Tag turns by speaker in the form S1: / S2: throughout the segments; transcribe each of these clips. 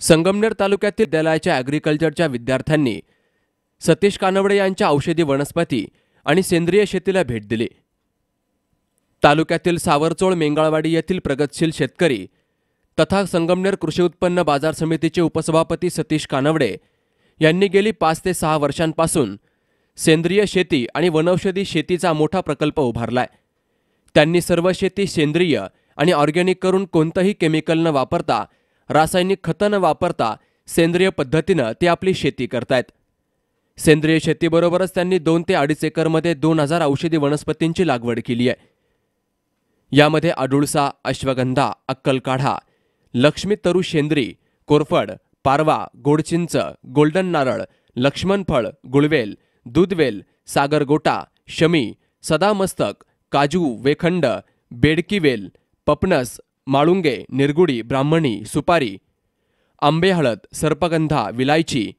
S1: संगमनेर तालुक्यातील विद्यालयाच्या ॲग्रिकल्चरच्या विद्यार्थ्यांनी सतीश कानवडे यांच्या औषधी वनस्पती आणि सेंद्रिय शेतीला भेट दिली. तालुक्यातील सावरचोळ मेंगाळवाडी येथील प्रगतशील शेतकरी तथा संगमनेर कृषी उत्पन्न बाजार समितीचे उपसभापती सतीश कानवडे यांनी गेली पाच ते सहा वर्षांपासून सेंद्रिय शेती आणि वनौषधी शेतीचा मोठा प्रकल्प उभारलाय. त्यांनी सर्व शेती सेंद्रिय आणि ऑर्गॅनिक करून कोणतंही केमिकल न वापरता रासायनिक खतं न वापरता सेंद्रिय पद्धतीनं ते आपली शेती करतायत. सेंद्रिय शेतीबरोबरच त्यांनी दोन ते अडीच एकरमध्ये दोन हजार औषधी वनस्पतींची लागवड केली आहे. यामध्ये अडुळसा अश्वगंधा अक्कलकाढा लक्ष्मी तरू शेंद्री कोरफड पारवा गोडचिंच गोल्डन नारळ लक्ष्मणफळ गुळवेल दूधवेल सागरगोटा शमी सदामस्तक काजू वेखंड बेडकीवेल पपनस माळुंगे निरगुडी ब्राह्मणी सुपारी आंबे हळद सर्पगंधा विलायची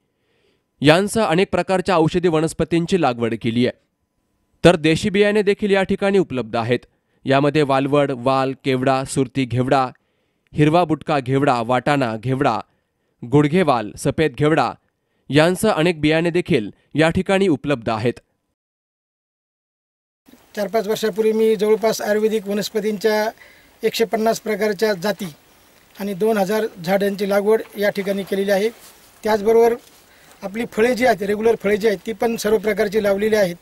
S1: यांसह अनेक प्रकारच्या औषधी वनस्पतींची लागवड केली आहे. तर देशी बियाणे देखील या ठिकाणी उपलब्ध आहेत. यामध्ये वालवड वाल केवडा सुरती घेवडा हिरवा बुटका घेवडा वाटाणा घेवडा गुडघेवाल सफेद घेवडा यांसह अनेक बियाणे देखील या ठिकाणी उपलब्ध आहेत.
S2: चार पाच वर्षापूर्वी मी जवळपास आयुर्वेदिक वनस्पतींच्या एकशे पन्नास प्रकारच्या जाती आणि दोन हजार झाडांची लागवड या ठिकाणी केलेली आहे. त्याचबरोबर आपली फळे जी आहेत रेग्युलर फळे जी आहेत ती पण सर्व प्रकारची लावलेली आहेत.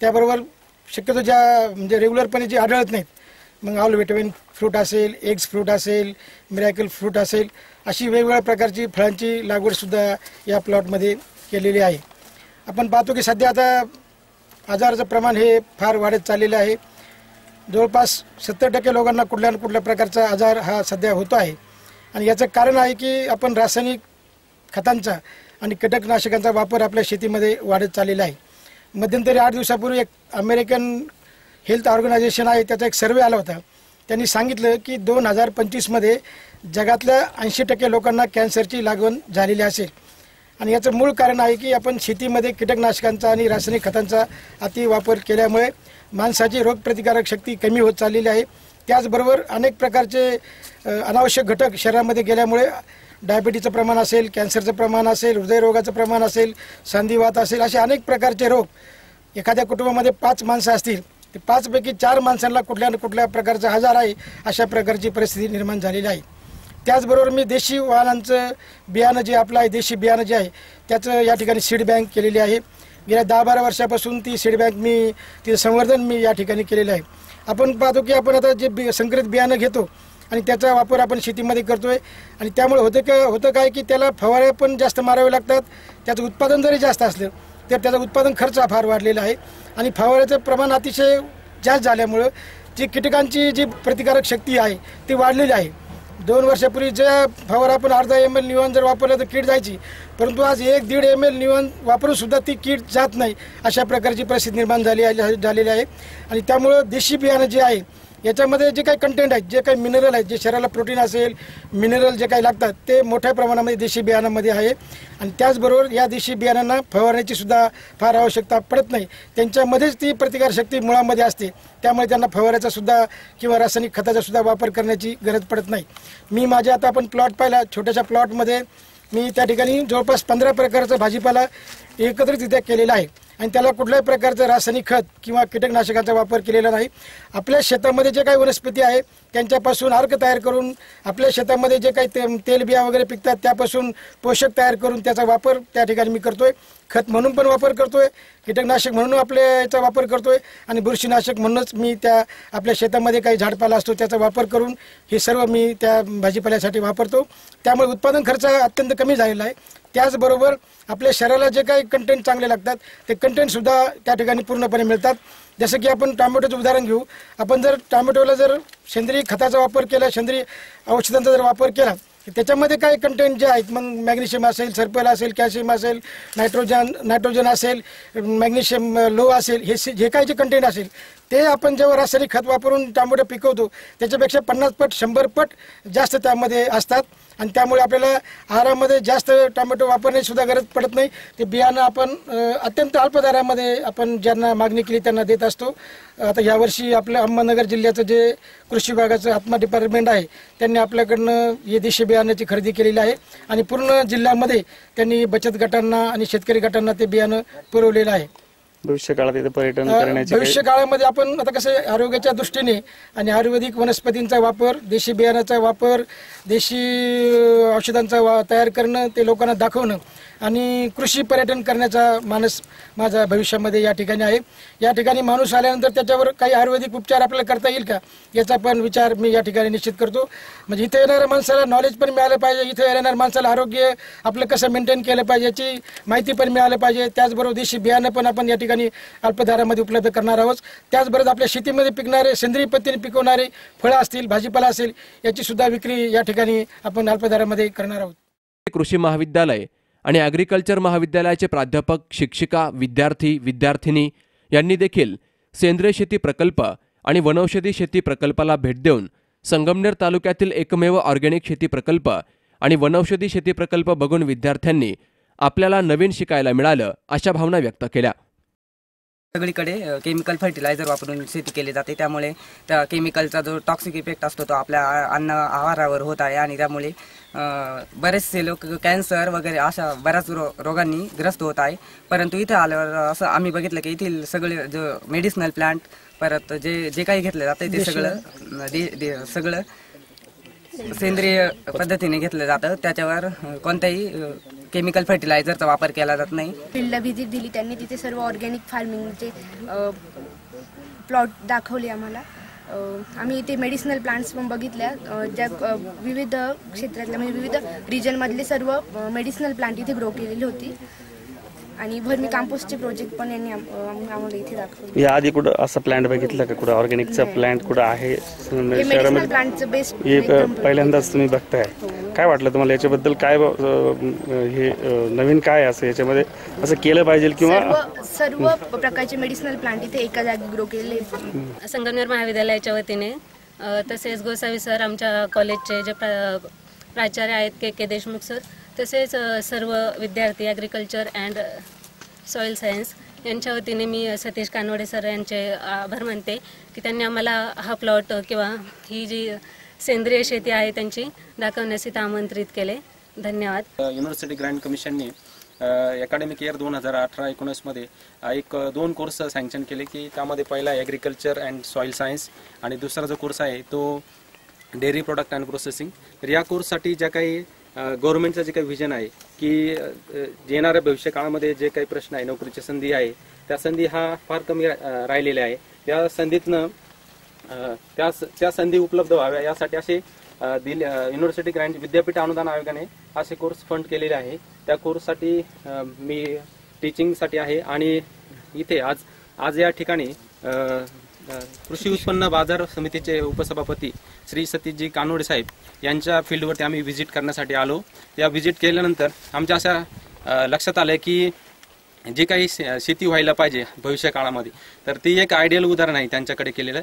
S2: त्याबरोबर शक्यतो ज्या म्हणजे रेग्युलरपणे जी आढळत नाहीत मग ऑल व्हिटॅमिन फ्रूट असेल एग्स फ्रूट असेल मिरॅकल फ्रूट असेल अशी वेगवेगळ्या प्रकारची फळांची लागवडसुद्धा या प्लॉटमध्ये केलेली आहे. आपण पाहतो की सध्या आता आजाराचं प्रमाण हे फार वाढत चाललेलं आहे. जवळपास सत्तर टक्के लोकांना कुठल्या ना कुठल्या प्रकारचा आजार हा सध्या होतो आहे. आणि याचं कारण आहे की आपण रासायनिक खतांचा आणि कीटकनाशकांचा वापर आपल्या शेतीमध्ये वाढत चाललेला आहे. मध्यंतरी आठ दिवसापूर्वी एक अमेरिकन हेल्थ ऑर्गनायझेशन आहे त्याचा एक सर्वे आला होता. त्यांनी सांगितलं की दोन हजार पंचवीसमध्ये जगातल्या ऐंशी टक्के लोकांना कॅन्सरची लागवण झालेली असेल. आणि याचं मूळ कारण आहे की आपण शेतीमध्ये कीटकनाशकांचा आणि रासायनिक खतांचा अति वापर केल्यामुळे माणसाची रोगप्रतिकारक शक्ती कमी होत चाललेली आहे. त्याचबरोबर अनेक प्रकारचे अनावश्यक घटक शरीरामध्ये गेल्यामुळे डायबिटीचं प्रमाण असेल कॅन्सरचं प्रमाण असेल हृदयरोगाचं प्रमाण असेल संधिवात असेल असे अनेक प्रकारचे रोग एखाद्या कुटुंबामध्ये पाच माणसं असतील ते पाचपैकी चार माणसांना कुठल्या ना कुठल्या प्रकारचा आजार आहे अशा प्रकारची परिस्थिती निर्माण झालेली आहे. त्याचबरोबर मी देशी वाहनांचं बियाणं जे आपलं आहे देशी बियाणं जे आहे त्याचं या ठिकाणी सीड बँक केलेली आहे. गेल्या दहा बारा वर्षापासून ती सीड बँक मी तिचं संवर्धन मी या ठिकाणी केलेलं आहे. आपण पाहतो की आपण आता जे बि संकरित बियाणं घेतो आणि त्याचा वापर आपण शेतीमध्ये करतोय. आणि त्यामुळे होतं का होतं काय की त्याला फवारे पण जास्त मारावे लागतात. त्याचं उत्पादन जरी जास्त असलं तर त्याचा उत्पादन खर्च हा फार वाढलेला आहे. आणि फवाऱ्याचं प्रमाण अतिशय जास्त झाल्यामुळं जी कीटकांची जी प्रतिकारक शक्ती आहे ती वाढलेली आहे. दोन वर्षापूर्वी ज्या फवारा आपण अर्धा एम एल निवन जर वापरलं तर कीड जायची. परंतु आज एक दीड एम एल निवन वापरून सुद्धा ती कीड जात नाही अशा प्रकारची परिस्थिती निर्माण झाली आहे झालेली आहे. आणि त्यामुळं देशी बियाणं जे आहे याच्यामध्ये जे काही कंटेंट आहेत जे काही मिनरल आहेत जे शरीराला प्रोटीन असेल मिनरल जे काही लागतात ते मोठ्या प्रमाणामध्ये देशी बियाणामध्ये आहे. आणि त्याचबरोबर या देशी बियाणांना फवारण्याची सुद्धा फार आवश्यकता पडत नाही. त्यांच्यामध्येच ती प्रतिकारशक्ती मुळामध्ये असते. त्यामुळे त्यांना फवाराचा सुद्धा किंवा रासायनिक खताचा सुद्धा वापर करण्याची गरज पडत नाही. मी माझ्या आता आपण प्लॉट पाहिला छोट्याशा प्लॉटमध्ये मी त्या ठिकाणी जवळपास पंधरा प्रकारचा भाजीपाला एकत्रितरित्या केलेला आहे. आणि त्याला कुठल्याही प्रकारचं रासायनिक खत किंवा कीटकनाशकाचा वापर केलेला नाही. आपल्या शेतामध्ये जे काही वनस्पती आहे त्यांच्यापासून अर्क तयार करून आपल्या शेतामध्ये जे काही ते तेलबिया वगैरे पिकतात त्यापासून पोषक तयार करून त्याचा वापर त्या ठिकाणी मी करतोय. खत म्हणून पण वापर करतोय कीटकनाशक म्हणून आपल्या याचा वापर करतोय आणि बुरशीनाशक म्हणूनच मी त्या आपल्या शेतामध्ये काही झाडपाला असतो त्याचा वापर करून हे सर्व मी त्या भाजीपाल्यासाठी वापरतो. त्यामुळे उत्पादन खर्च अत्यंत कमी झालेला आहे. त्याचबरोबर आपल्या शरीराला जे काही कंटेंट चांगले लागतात ते कंटेंटसुद्धा त्या ठिकाणी पूर्णपणे मिळतात. जसं की आपण टोमॅटोचं उदाहरण घेऊ. आपण जर टोमॅटोला जर सेंद्रिय खताचा वापर केला सेंद्रिय औषधांचा जर वापर केला त्याच्यामध्ये काही कंटेंट जे आहेत मग मॅग्नेशियम असेल सर्पल असेल कॅल्शियम असेल नायट्रोजन नायट्रोजन असेल मॅग्नेशियम लो असेल हे जे काही जे कंटेंट असेल ते आपण जेव्हा रासायनिक खत वापरून टोमॅटो पिकवतो त्याच्यापेक्षा पन्नास पट शंभर पट जास्त त्यामध्ये असतात. आणि त्यामुळे आपल्याला आहारामध्ये जास्त टोमॅटो वापरण्याची सुद्धा गरज पडत नाही. ते बियाणं आपण अत्यंत अल्प दरामध्ये आपण ज्यांना मागणी केली त्यांना देत असतो. आता यावर्षी आपलं अहमदनगर जिल्ह्याचं जे कृषी विभागाचं आत्मा डिपार्टमेंट आहे त्यांनी आपल्याकडनं हे देशी बियाण्याची खरेदी केलेली आहे. आणि पूर्ण जिल्ह्यामध्ये त्यांनी बचत गटांना आणि शेतकरी गटांना ते बियाणं पुरवलेलं आहे.
S3: भविष्य काळात इथे पर्यटन करण्याची
S2: भविष्य काळामध्ये आपण आता कसं आरोग्याच्या दृष्टीने आणि आयुर्वेदिक वनस्पतींचा वापर देशी बियाणाचा वापर देशी औषधांचा वा तयार करणं ते लोकांना दाखवणं आणि कृषी पर्यटन करण्याचा मानस माझा भविष्यामध्ये या ठिकाणी आहे. या ठिकाणी माणूस आल्यानंतर त्याच्यावर काही आयुर्वेदिक उपचार आपल्याला करता येईल का? याचा पण विचार मी या ठिकाणी निश्चित करतो. म्हणजे इथे येणाऱ्या माणसाला नॉलेज पण मिळालं पाहिजे. इथे येणाऱ्या माणसाला आरोग्य आपलं कसं मेंटेन केलं पाहिजे याची माहिती पण मिळालं पाहिजे. त्याचबरोबर देशी बियाणं पण आपण या ठिकाणी अल्पधारामध्ये उपलब्ध करणार आहोत. त्याचबरोबर आपल्या शेतीमध्ये पिकणारे सेंद्रिय पद्धतीने पिकवणारे फळं असतील भाजीपाला असेल याची सुद्धा विक्री या ठिकाणी आपण अल्पधारामध्ये करणार आहोत.
S1: कृषी महाविद्यालय आणि ॲग्रिकल्चर महाविद्यालयाचे प्राध्यापक शिक्षिका विद्यार्थी विद्यार्थिनी यांनी देखील सेंद्रिय शेती प्रकल्प आणि वनौषधी शेती प्रकल्पाला भेट देऊन संगमनेर तालुक्यातील एकमेव ऑर्गॅनिक शेती प्रकल्प आणि वनौषधी शेती प्रकल्प बघून विद्यार्थ्यांनी आपल्याला नवीन शिकायला मिळालं अशा भावना व्यक्त केल्या.
S4: सगळीकडे केमिकल फर्टिलायझर वापरून शेती केली जाते. त्यामुळे त्या केमिकलचा जो टॉक्सिक इफेक्ट असतो तो आपल्या अन्न आहारावर होत आहे आणि त्यामुळे बरेचसे लोक कॅन्सर वगैरे अशा बऱ्याच रो रोगांनी ग्रस्त होत आहे. परंतु इथे आल्यावर असं आम्ही बघितलं की येथील सगळे जो मेडिसिनल प्लांट परत जे जे काही घेतलं जातं ते सगळं सगळं सेंद्रिय पद्धतीने घेतलं जातं. त्याच्यावर कोणत्याही केमिकल फर्टिलायझरचा वापर केला जात नाही.
S5: फील्डला व्हिजिट दिली त्यांनी. तिथे सर्व ऑर्गॅनिक फार्मिंगचे प्लॉट दाखवले आम्हाला. आम्ही इथे मेडिसिनल प्लांट्स पण बघितल्या. ज्या विविध क्षेत्रातल्या म्हणजे विविध रिजनमधले सर्व मेडिसिनल प्लांट इथे ग्रो केलेली होती. आणि भरमी कांपोस्टचे प्रोजेक्ट पण यांनी आम्हाला इथे दाखवले.
S3: या आधी कुठं असं प्लांट बघितलं का? कुठं ऑर्गॅनिकचा. प्लांट कुठं आहे? शहरामध्ये
S5: प्लांटचं बेस्ट
S3: हे प- पहिल्यांदाच तुम्ही बघताय. काय वाटलं तुम्हाला? याच्याबद्दल काय हे नवीन काय आहे असं याच्यामध्ये असं केलं पाहिजे किंवा
S5: सर्व प्रकारचे मेडिसिनल प्लांट इथे एका जागी ग्रो केलेले आहेत.
S6: संगमनेर महाविद्यालयाच्या वतीने तसेच गोसावी सर आमच्या कॉलेजचे जे प्रा प्राचार्य आहेत के के देशमुख सर तसेच सर्व विद्यार्थी ॲग्रिकल्चर अँड सॉईल सायन्स यांच्या वतीने मी सतीश कानवडे सर यांचे आभार मानते की त्यांनी आम्हाला हा प्लॉट किंवा ही जी सेंद्रिय शेती आहे त्यांची दाखवण्यास इथं आमंत्रित केले. धन्यवाद.
S7: युनिव्हर्सिटी ग्रँड कमिशनने अकॅडमिक इयर दोन हजार अठरा एकोणीसमध्ये एक दोन कोर्स सँक्शन केले की त्यामध्ये पहिला ॲग्रिकल्चर अँड सॉईल सायन्स आणि दुसरा जो कोर्स आहे तो डेअरी प्रोडक्ट अँड प्रोसेसिंग तर या कोर्ससाठी ज्या काही गव्हर्नमेंटचं जे काही विजन आहे की येणाऱ्या भविष्य काळामध्ये जे काही प्रश्न आहे नोकरीची संधी आहे त्या संधी हा फार कमी रा- राहिलेल्या आहे. त्या संधीतनं त्या त्या संधी उपलब्ध व्हाव्या यासाठी असे दिल युनिव्हर्सिटी ग्रँट विद्यापीठ अनुदान आयोगाने असे कोर्स फंड केलेले आहे. त्या कोर्ससाठी मी टीचिंगसाठी आहे आणि इथे आज आज या ठिकाणी कृषी उत्पन्न बाजार समितीचे उपसभापती श्री सतीशजी कानोडे साहेब यांच्या फील्डवरती आम्ही व्हिजिट करण्यासाठी आलो. या व्हिजिट केल्यानंतर आमच्या अशा लक्षात आलं की जे काही शे- शेती व्हायला पाहिजे भविष्य काळामध्ये तर ती एक आयडियल उदाहरण आहे त्यांच्याकडे केलेलं.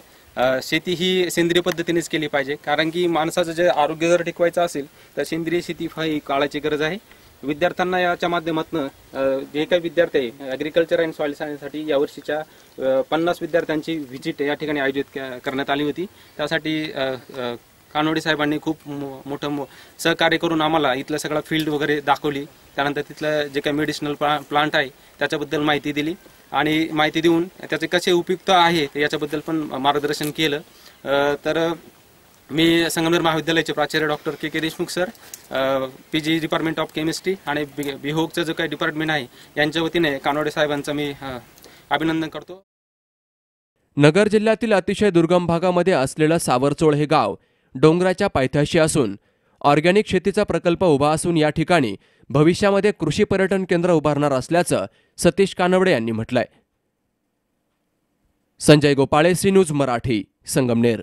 S7: शेती ही सेंद्रिय पद्धतीनेच केली पाहिजे कारण की माणसाचं जे आरोग्य जर टिकवायचं असेल तर सेंद्रिय शेती ही काळाची गरज आहे. विद्यार्थ्यांना याच्या माध्यमातून जे काही विद्यार्थी आहे ॲग्रिकल्चर अँड सॉइल सायन्ससाठी यावर्षीच्या पन्नास विद्यार्थ्यांची व्हिजिट या ठिकाणी आयोजित करण्यात आली होती. त्यासाठी कानोडे साहेबांनी खूप मो- मोठं मो- सहकार्य करून आम्हाला इथलं सगळं फील्ड वगैरे दाखवली. त्यानंतर तिथलं जे काही मेडिसिनल प्ला प्लांट आहे त्याच्याबद्दल माहिती दिली. आणि माहिती देऊन त्याचे कसे उपयुक्त आहे याच्याबद्दल पण मार्गदर्शन केलं. तर मी संगमनेर महाविद्यालयाचे प्राचार्य doctor K K Deshmukh sir P G department of chemistry आणि बि- बिहोगचं जो काही डिपार्टमेंट आहे यांच्या वतीने कानोडे साहेबांचं मी अभिनंदन करतो.
S1: नगर जिल्ह्यातील अतिशय दुर्गम भागामध्ये असलेलं सावरचोळ हे गाव डोंगराच्या पायथ्याशी असून ऑर्गॅनिक शेतीचा प्रकल्प उभा असून या ठिकाणी भविष्यामध्ये कृषी पर्यटन केंद्र उभारणार असल्याचं सतीश कानवडे यांनी म्हटलंय. Sanjay Gopale C news Marathi Sangamner.